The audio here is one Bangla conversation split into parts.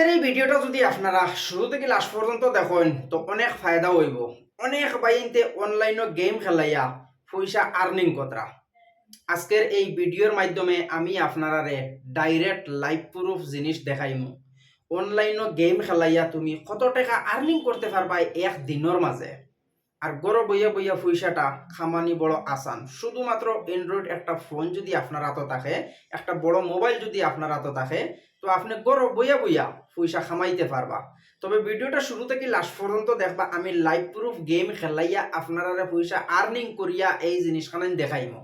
আজকের এই ভিডিওটা যদি আপনারা শুরু থেকে লাস্ট পর্যন্ত দেখেন, তো অনেক ফায়দা হইব। অনেক বাইনতে অনলাইনে গেম খেলাইয়া পয়সা আর্নিং কতরা। আজকের এই ভিডিওর মাধ্যমে আমি আপনারারে ডাইরেক্ট লাইভ প্রুফ জিনিস দেখাইমু। অনলাইনে গেম খেলাইয়া তুমি কত টাকা আর্নিং করতে পারবা এক দিনের মাঝে। আর গড় বইয়া বইয়া পয়সাটা খামানি বড় আসান। শুধুমাত্র অ্যান্ড্রয়েড একটা ফোন যদি আপনার হাতে থাকে, একটা বড় মোবাইল যদি আপনার হাতে থাকে, তো আপনি গড় বইয়া বইয়া পয়সা খামাইতে পারবা। তবে ভিডিওটা শুরু থেকে লাস্ট পর্যন্ত দেখবা, আমি লাইভ প্রুফ গেম খেলাইয়া আপনারা পয়সা আর্নিং করিয়া এই জিনিসখান দেখাইমো।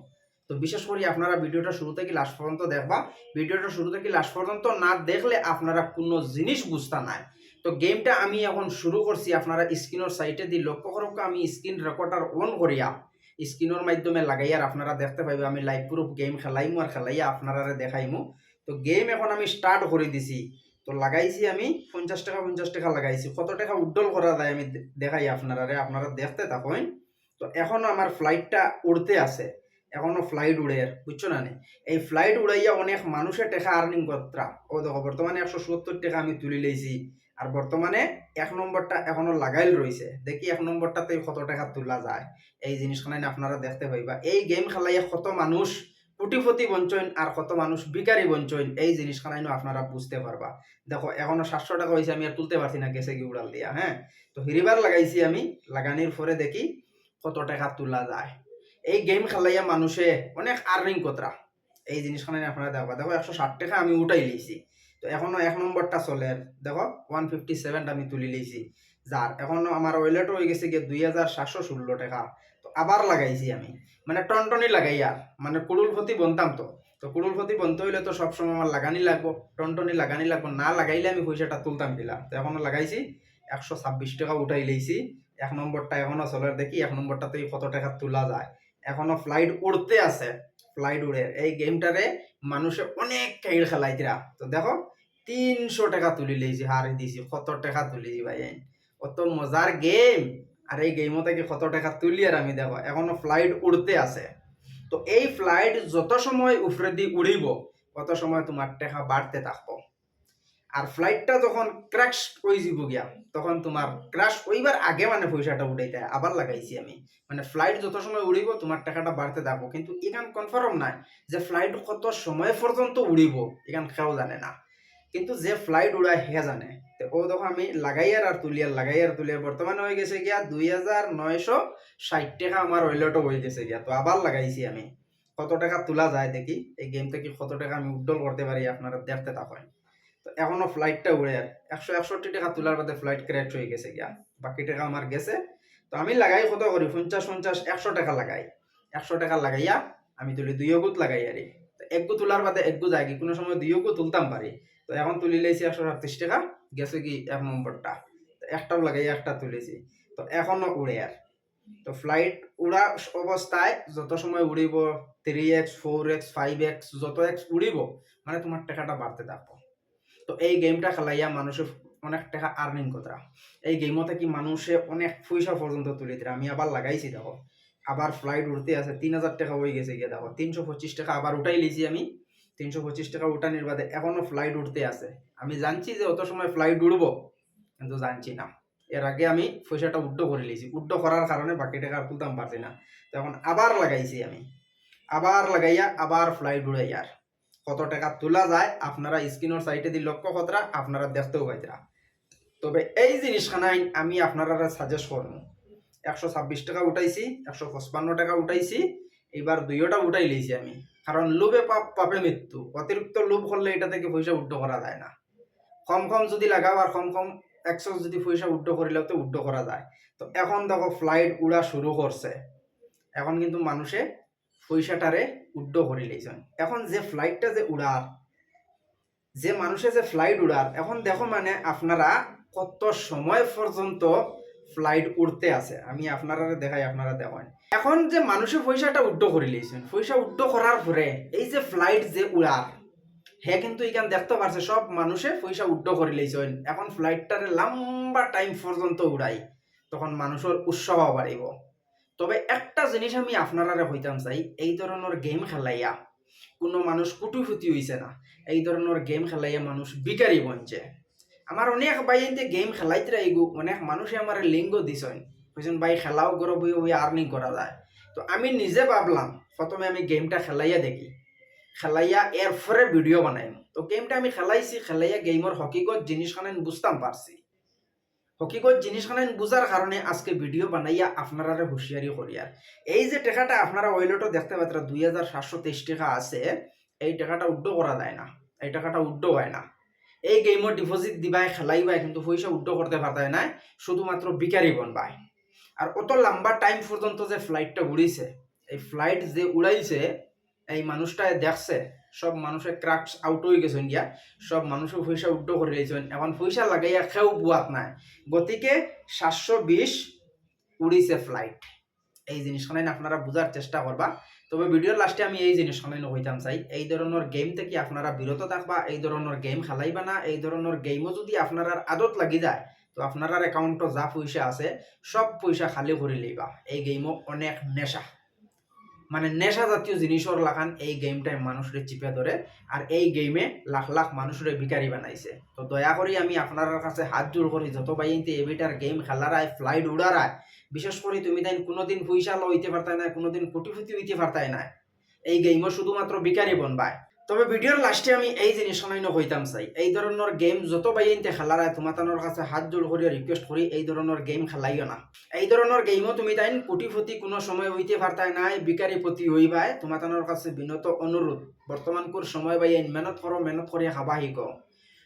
তো বিশেষ করে আপনারা ভিডিওটা শুরু থেকে লাস্ট পর্যন্ত দেখবা। ভিডিওটা শুরু থেকে লাস্ট পর্যন্ত না দেখলে আপনারা কোনো জিনিস বুঝতা নাই। তো গেমটা আমি এখন শুরু করছি, আপনারা স্ক্রিনের সাইটে দি লক্ষ্য করক আমি স্ক্রিন রেকর্ডার অন করিয়া স্ক্রিনের মাধ্যমে লাগাইয়ার আপনারা দেখতে পাইবে, আমি লাইভ প্রুফ গেম খেলাইমু আর খেলাইয়া আপনারা দেখাইমু। তো গেম এখন আমি স্টার্ট করে দিছি। তো লাগাইছি আমি পঞ্চাশ টাকা পঞ্চাশ টাকা লাগাইছি। কত টাকা উড্ডল করা যায় আমি দেখাই আপনারা রে আপনারা দেখতে থাকেন। তো এখনও আমার ফ্লাইটটা উড়তে আছে। এখনও ফ্লাইট উড়ে, বুঝছ না? এই ফ্লাইট উড়াইয়া অনেক মানুষের টাকা আর্নিং করতরা ও দেখো, বর্তমানে একশো সত্তর টাকা আমি তুলি লইছি। আর বর্তমানে এক নম্বরটা এখনও লাগাইল রয়েছে দেখি এক নম্বরটাতে কত টাকা তোলা যায়। এই জিনিসখানে আপনারা দেখতে পাইবা। এই গেম খেলাইয়া কত মানুষ কোটিপতি বঞ্চন আর কত মানুষ বিকারি বঞ্চন এই জিনিসখানাই আপনারা বুঝতে পারবা। দেখো, এখনও সাতশো টাকা হয়েছে আমি আর তুলতে পারছি না, গেছে কি উড়াল দিয়া হ্যাঁ? তো হিরিবার লাগাইছি আমি লাগানির পরে দেখি কত টাকা তোলা যায়। এই গেম খেলাইয়া মানুষে অনেক আর্নিং কতরা এই জিনিসখানে আপনারা দেখবা। দেখো, একশো ষাট টাকা আমি উঠাই লিয়েছি তো এখনও এক নম্বরটা চলে। দেখো ওয়ান ফিফটি সেভেনটা আমি তুলি লিয়েছি যার এখনও আমার ওয়েলেট হয়ে গেছে গিয়ে দুই হাজার সাতশো ষোলো টাকা। তো, আবার লাগাইছি আমি। মানে টনটনি লাগাই আর। মানে কুড়ুলপতি বনতাম তো। তো কুড়ুলপতি বনতে হইলে তো সবসময় আমার লাগানি লাগবো। টনটনি লাগানি লাগবো। না লাগাইলে আমি পয়সাটা তুলতাম কিলা। তো এখনও লাগাইছি। একশো ছাব্বিশ টাকা উঠাই লইছি। এক নম্বরটা এখনও চলে দেখি। এক নম্বরটাতেই কত টাকা তোলা যায়। এখনও ফ্লাইট উড়তে আছে। ফ্লাইট উড়ে। এই গেমটারে মানুষে অনেক খেল খেলাইতরা তো দেখো, তিনশো টাকা তুলি লইছি, হারি দিছি। কত টাকা তুলিছি ভাই। অত মজার গেম। আর এই গেমও থেকে কত টাকা তুলি আর আমি দেখো, এখনও ফ্লাইট উড়তে আছে। তো এই ফ্লাইট যত সময় উপরে দিয়ে উড়িব, তত সময় তোমার টাকা বাড়তে থাকব। আর ফ্লাইটটা যখন ক্র্যাশ হয়ে যাব গিয়া, তখন তোমার ক্র্যাশ হইবার আগে মানে পয়সাটা উঠাইতে। আবার লাগাইছি আমি। মানে ফ্লাইট যত সময় উড়িব, তোমার টাকাটা বাড়তে থাকব। কিন্তু এখান কনফার্ম নাই যে ফ্লাইট কত সময় পর্যন্ত উড়িব এখান কেউ জানে না। কিন্তু যে ফ্লাইট উড়ায় হে জানে। ও তখন আমি লাগাইয়ার আর তুলিয়ার লাগাইয়ার তুলিয়ার বর্তমানে হয়ে গেছে গিয়া দুই হাজার নয়শো ষাট টাকা আমার ওয়েলেটও হয়ে গেছে গিয়া। তো আবার লাগাইছি আমি। কত টাকা তোলা যায় দেখি। এই গেম থেকে কত টাকা আমি উড্ডল করতে পারি আপনারা দেখতে থাকেন তো এখনও ফ্লাইটটা উড়ে আর একশো একষট্টি টাকা তোলার বাদে ফ্লাইট ক্র্যাশ হয়ে গেছে গিয়া। বাকি টাকা আমার গেছে। তো আমি লাগাই কত করি পঞ্চাশ পঞ্চাশ একশো টাকা লাগাই। একশো টাকা লাগাইয়া আমি তুলি দুই গুত লাগাই আরে এক গু তোলার বাদে এক গু যায় কোনো সময় দুই গু তুলতাম পারি তো এখন তুলি লাইছি একশো সাতত্রিশ টাকা, গেছে কি এক নম্বরটা। একটাও লাগাই, একটা তুলেছি তো এখনও উড়ে আর। তো ফ্লাইট উড়া অবস্থায় যত সময় উড়িব three X four X five X যত এক্স উড়িব মানে তোমার টাকাটা বাড়তে থাকব। তো এই গেমটা খেলাইয়া মানুষে অনেক টাকা আর্নিং কতরা। এই গেমও থেকে মানুষে অনেক পয়সা পর্যন্ত তুলে দিরা। আমি আবার লাগাইছি, দেখো। আবার ফ্লাইট উঠতে আছে, তিন হাজার টাকা হয়ে গেছে গিয়ে, দেখো। তিনশো পঁচিশ টাকা আবার উঠাই লিছি আমি। তিনশো পঁচিশ টাকা উঠানির বাদে এখনও ফ্লাইট উঠতে আছে। আমি জানছি যে অত সময় ফ্লাইট উড়বো কিন্তু জানছি না। এর আগে আমি পয়সাটা উড্ডো করে নিয়েছি। উড্ডো করার কারণে বাকি টাকা তুলতাম পারছি না। তখন আবার লাগাইছি আমি। আবার লাগাইয়া আবার ফ্লাইট উড়াই আর। কত টাকা তোলা যায়, আপনারা স্ক্রিনের সাইটে দিয়ে লক্ষ্য কতরা, আপনারা দেখতেও পাইতরা। তবে এই জিনিসখানাই আমি আপনারা সাজেস্ট করব। একশো ছাব্বিশ টাকা উঠাইছি, একশো পঁচপান্ন টাকা উঠাইছি এবার দুইটা উঠাই লইছি আমি। কারণ লোভে পাপ পাপে মৃত্যু। অতিরিক্ত লোভ করলে এটা থেকে পয়সা উড্ডো করা যায় না। কম কম যদি লাগাও আর কম কম একশো যদি পয়সা উড্ডো করিলেও তো উড্ড করা যায়। তো এখন দেখো ফ্লাইট উড়া শুরু করছে। এখন কিন্তু মানুষে পয়সাটারে উড্ড করে লইছেন এখন যে ফ্লাইটটা যে উড়ার, যে মানুষে যে ফ্লাইট উড়ার, এখন দেখো মানে আপনারা কত সময় পর্যন্ত ফ্লাইট উড়তে আছে। আমি আপনারা দেখাই, আপনারা দেখেন। এখন যে মানুষে পয়সাটা উড্ডো করে লইছেন পয়সা উড্ডো করার পরে এই যে ফ্লাইট যে উড়ার হে কিন্তু এখান দেখতে পারছে সব মানুষে পয়সা উড্ডো করে লইছেন এখন ফ্লাইটটারে লম্বা টাইম পর্যন্ত উড়াই তখন মানুষের উৎসাহ বাড়িব তবে একটা জিনিস আমি আপনারা হইতাম চাই, এই ধরনের গেম খেলাইয়া, কোনো মানুষ কুটুফুটি হইছে না। এই ধরনের গেম খেলাইয়া মানুষ বিকারি বনছে। আমার অনেক এনতে গেম খেলাইতে রাইগু অনেক মানুষে আমার লিঙ্গ দিছেন কইছেন ভাই খেলাও করো বই বই আর্নিং করা যায়। তো আমি নিজে ভাবলাম প্রথমে আমি গেমটা খেলাইয়া দেখি। খেলাইয়া এর পরে ভিডিও বানাইম। তো গেমটা আমি খেলাইছি, খেলাইয়া গেমর হকিগত জিনিসখান বুঝতাম পারছি হকিগত জিনিসখান বুঝার কারণে আজকে ভিডিও বানাইয়া আপনারা হুঁশিয়ারি করিয়ার এই যে টাকাটা আপনারা ওয়েলটও দেখতে পাত্রা দুই হাজার সাতশো তেইশ টাকা আছে, এই টাকাটা উড্ড করা যায় না। এই টাকাটা উড্ড হয় না। এই গেমর ডিপোজিট দিবাই, খেলাইবাই, কিন্তু পয়সা উড্ড করতে পারতায় না শুধুমাত্র বিকারি বনবাই। আর অত লম্বা টাইম পর্যন্ত যে ফ্লাইটটা উড়িছে এই ফ্লাইট যে উড়াইছে এই মানুষটা দেখছে সব মানুষের ক্রাক্স আউট হয়ে গেছেন গিয়া সব মানুষের পয়সা উড্ড করে দিয়েছেন এখন পয়সা লাগাইয়া খেও বুয়াত নাই। গতিকে সাতশো বিশ উড়িছে ফ্লাইট এই জিনিসখানে আপনারা বুঝার চেষ্টা করবা তবে ভিডিওর লাস্টে আমি এই জিনিস সামিল হইতাম, চাই। এই ধরনের গেম থেকে আপনারা বিরত থাকবা, এই ধরনের গেম খেলাইবা না, এই ধরনের গেমও যদি আপনার আদত লাগি যায়, তো আপনার অ্যাকাউন্টও যা পয়সা আছে, সব পয়সা খালি করে লইবা। এই গেমও অনেক নেশা। মানে নেশা জাতীয় জিনিসর লাখান এই গেমটাই মানুষের চিপে ধরে আর এই গেমে লাখ লাখ মানুষের ভিকারি বানাইছে। তো দয়া করি আমি আপনার কাছে হাত জোর করি যত বাইনতে এবিটার গেম খেলারায় ফ্লাইট উড়ারায় বিশেষ করে তুমি তাই কোনোদিন পয়সা লইতে পারতাই না কোনোদিন কোটিপতি হইতে পারতাই না এই গেমও শুধুমাত্র বিকারি বনবায় তবে ভিডিওর লাস্টে আমি এই জিনিস শোনাইনো হইতাম চাই। এই ধরনের গেম যত বাই বাইনতে খেলারায় তোমাতানোর কাছে হাত জোর করিয়া রিকোয়েস্ট করি এই ধরনের গেম খেলাইও না। এই ধরনের গেমও তুমি তাই কোটিপতি কোনো সময় হইতে পারতাই নাই বিকারি পতি হইবাই তোমাতানোর কাছে বিনত অনুরোধ বর্তমানকুর সময় বাই মেহনত করো মেহনত করিয়া খাবা শিকো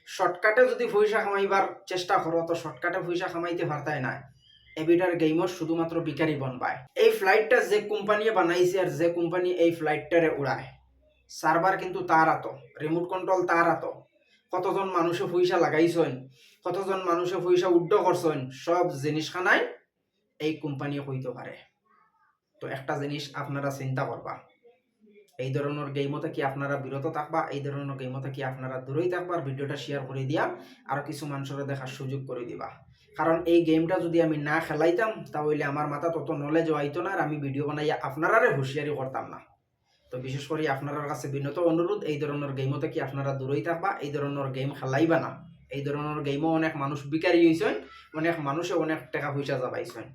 শর্টকাটে যদি পয়সা কামাইবার চেষ্টা করো তো শর্টকাটে পয়সা কামাইতে পারতাই নাই। এবিটার গেমও শুধুমাত্র বিকারি বনবায় এই ফ্লাইটটা যে কোম্পানি বানাইছে আর যে কোম্পানি এই ফ্লাইটটারে উড়ায় সার্ভার কিন্তু তার আত রিমোট কন্ট্রোল তার আত। কতজন মানুষে পয়সা লাগাইছেন কতজন মানুষে পয়সা উড্ড করছেন সব জিনিসখানাই এই কোম্পানি হইতে পারে। তো একটা জিনিস আপনারা চিন্তা করবা, এই ধরনের গেমতে কি আপনারা বিরত থাকবা, এই ধরনের গেমতে কি আপনারা দূরেই থাকবা ভিডিওটা শেয়ার করে দিয়া আর কিছু মানুষের দেখার সুযোগ করে দিবা। কারণ এই গেমটা যদি আমি না খেলাইতাম, তাহলে আমার মাথা তত নলেজ আইতো না, আর আমি ভিডিও বানাইয়া আপনারারে হুঁশিয়ারি করতাম না। তো বিশেষ করে আপনার কাছে বিনত অনুরোধ, এই ধরনের গেমতে কি আপনারা দূরেই থাকবা, এই ধরনের গেম খেলাইবা না। এই ধরনের গেমও অনেক মানুষ বিকারি হয়েছেন অনেক মানুষে অনেক টাকা পয়সা যাবাইছেন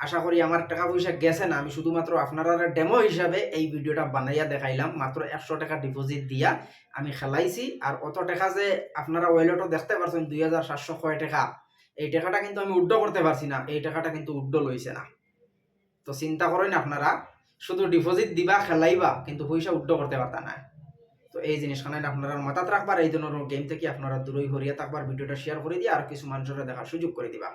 আশা করি আমার টাকা পয়সা গেছে না, আমি শুধুমাত্র আপনারা ডেমো হিসাবে এই ভিডিওটা বানাইয়া দেখাইলাম, মাত্র একশো টাকা ডিপোজিট দিয়া আমি খেলাইছি। আর অত টাকা যে আপনারা ওয়েলেটও দেখতে পারছেন, দুই হাজার সাতশো কয় টাকা, এই টাকাটা কিন্তু আমি উড্ড করতে পারছি না, এই টাকাটা কিন্তু উড্ড লইছে না। তো চিন্তা করেন আপনারা শুধু ডিপোজিট দিবা, খেলাইবা, কিন্তু পয়সা উড্ড করতে পারতা না। তো এই জিনিসখানে আপনারা মাথাত রাখবার এই ধরনের গেম থেকে আপনারা দূরই হরিয়া থাকবার, ভিডিওটা শেয়ার করে দিয়ে আর কিছু মানুষের দেখার সুযোগ করে দিবা।